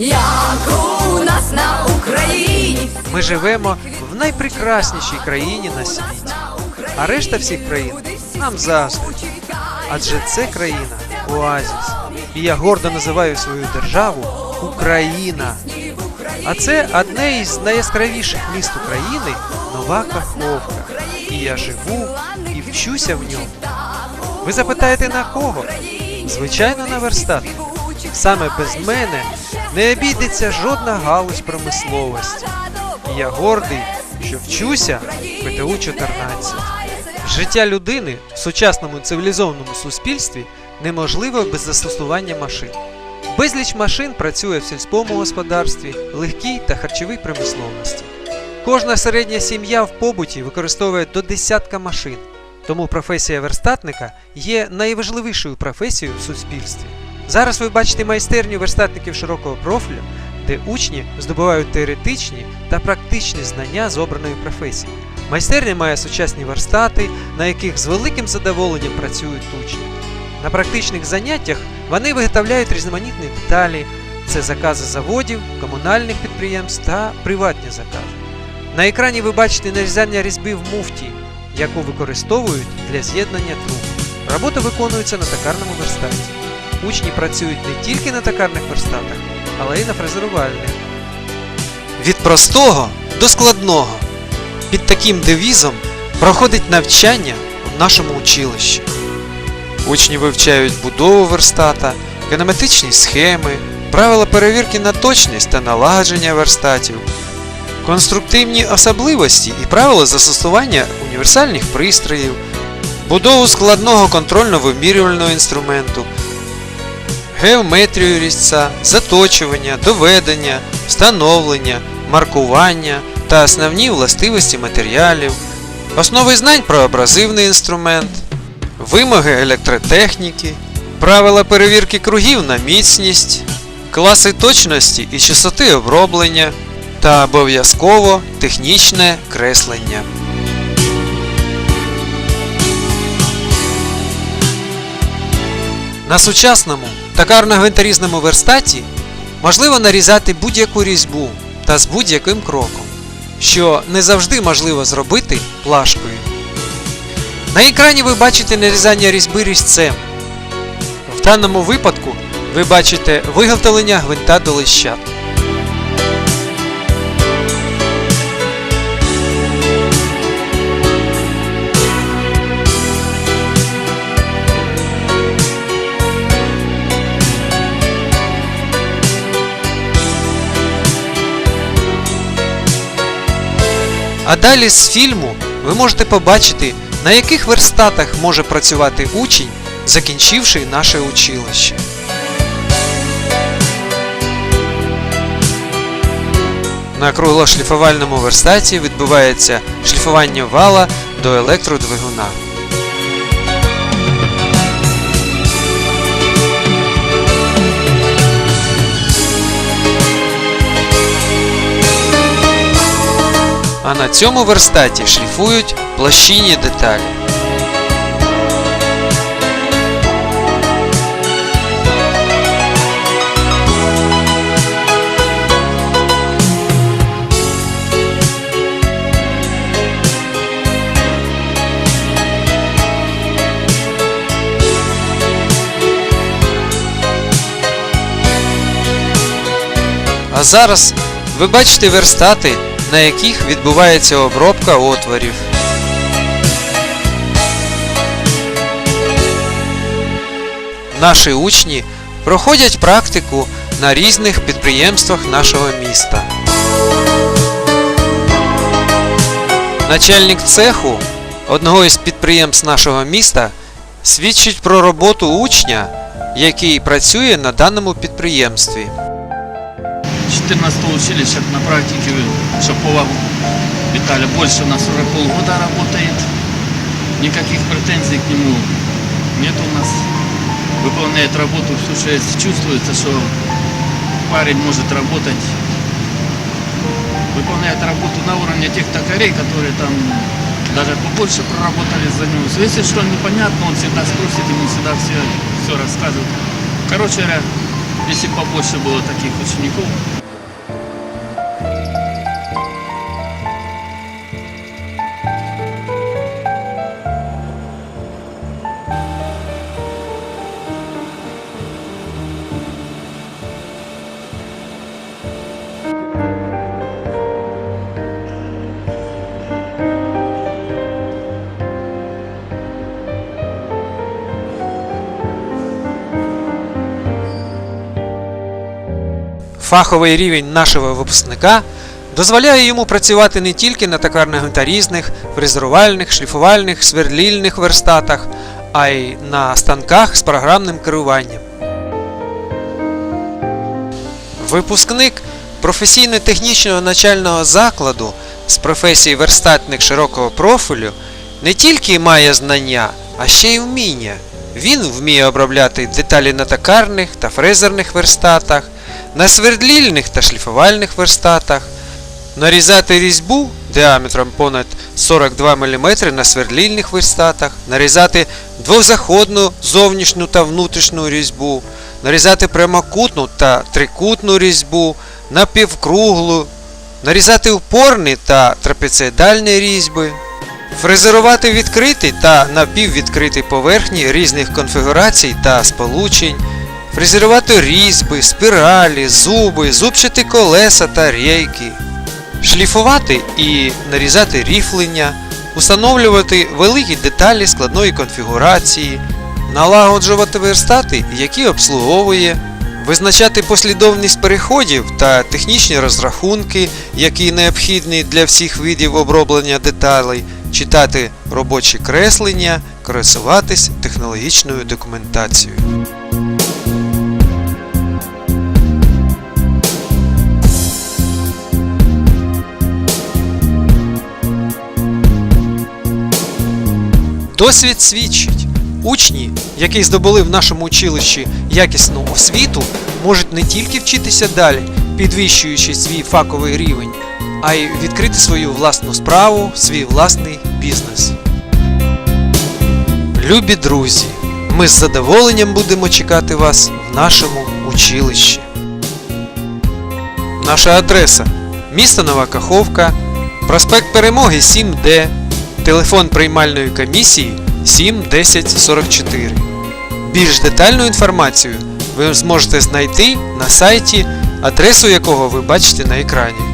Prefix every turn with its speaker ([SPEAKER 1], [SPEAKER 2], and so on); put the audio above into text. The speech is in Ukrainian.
[SPEAKER 1] як у нас на Україні.
[SPEAKER 2] Ми живемо в найпрекраснішій країні на світі, а решта всіх країн нам заздрить. Адже це країна оазіс. І я гордо називаю свою державу Україна. А це одне із найяскравіших міст України Нова Каховка. І я живу і вчуся в ньому. Ви запитаєте на кого? Звичайно, на верстат. Саме без мене не обійдеться жодна галузь промисловості. І я гордий, що вчуся в ПТУ 14. Життя людини в сучасному цивілізованому суспільстві неможливо без застосування машин. Безліч машин працює в сільському господарстві, легкій та харчовій промисловності. Кожна середня сім'я в побуті використовує до десятка машин, тому професія верстатника є найважливішою професією в суспільстві. Зараз ви бачите майстерню верстатників широкого профілю, де учні здобувають теоретичні та практичні знання з обраної професії. Майстерня має сучасні верстати, на яких з великим задоволенням працюють учні. На практичних заняттях вони виготовляють різноманітні деталі, це закази заводів, комунальних підприємств та приватні закази. На екрані ви бачите нарізання різьби в муфті, яку використовують для з'єднання труб. Робота виконується на токарному верстаті. Учні працюють не тільки на токарних верстатах, але й на фрезерувальних. Від простого до складного. Під таким девізом проходить навчання в нашому училищі. Учні вивчають будову верстата, кинематичні схеми, правила перевірки на точність та налагодження верстатів, конструктивні особливості і правила застосування універсальних пристроїв, будову складного контрольно-вимірювального інструменту, геометрію різця, заточування, доведення, встановлення, маркування та основні властивості матеріалів, основи знань про абразивний інструмент, вимоги електротехніки, правила перевірки кругів на міцність, класи точності і частоти оброблення та обов'язково технічне креслення. На сучасному токарно-гвинтарізному верстаті можливо нарізати будь-яку різьбу та з будь-яким кроком, що не завжди можливо зробити плашкою. На екрані ви бачите нарізання різьби різцем. В даному випадку ви бачите виготовлення гвинта до лищат. А далі з фільму ви можете побачити, на яких верстатах може працювати учень, закінчивши наше училище. На круглошліфувальному верстаті відбувається шліфування вала до електродвигуна. А на цьому верстаті шліфують площинні деталі. А зараз ви бачите верстати, на яких відбувається обробка отворів. Наші учні проходять практику на різних підприємствах нашого міста. Начальник цеху одного із підприємств нашого міста свідчить про роботу учня, який працює на даному підприємстві.
[SPEAKER 3] 14 училища на практике Шапова Виталий больше у нас уже полгода работает. Никаких претензий к нему нет у нас. Выполняет работу, все, что чувствуется, что парень может работать. Выполняет работу на уровне тех токарей, которые там даже побольше проработали за него. Если что непонятно, он всегда спросит, ему всегда все, все рассказывает. Короче говоря, если побольше было таких учеников,
[SPEAKER 2] Фаховий рівень нашого випускника дозволяє йому працювати не тільки на токарно-гонтарізних, фрезерувальних, шліфувальних, свердлільних верстатах, а й на станках з програмним керуванням. Випускник професійно-технічного навчального закладу з професії верстатник широкого профілю не тільки має знання, а ще й вміння. Він вміє обробляти деталі на токарних та фрезерних верстатах, на свердлільних та шліфувальних верстатах, нарізати різьбу діаметром понад 42 мм на свердлільних верстатах, нарізати двозаходну зовнішню та внутрішню різьбу, нарізати прямокутну та трикутну різьбу, напівкруглу, нарізати упорні та трапецієдальні різьби, фрезерувати відкриті та напіввідкриті поверхні різних конфігурацій та сполучень, фрезерувати різьби, спіралі, зуби, зубчаті колеса та рейки, шліфувати і нарізати ріфлення, установлювати великі деталі складної конфігурації, налагоджувати верстати, які обслуговує, визначати послідовність переходів та технічні розрахунки, які необхідні для всіх видів оброблення деталей, читати робочі креслення, користуватись технологічною документацією. Досвід свідчить, учні, які здобули в нашому училищі якісну освіту, можуть не тільки вчитися далі, підвищуючи свій факовий рівень, а й відкрити свою власну справу, свій власний бізнес. Любі друзі, ми з задоволенням будемо чекати вас в нашому училищі. Наша адреса місто Нова Каховка, проспект Перемоги 7D, телефон приймальної комісії 7 10 44. Більш детальну інформацію ви зможете знайти на сайті, адресу якого ви бачите на екрані.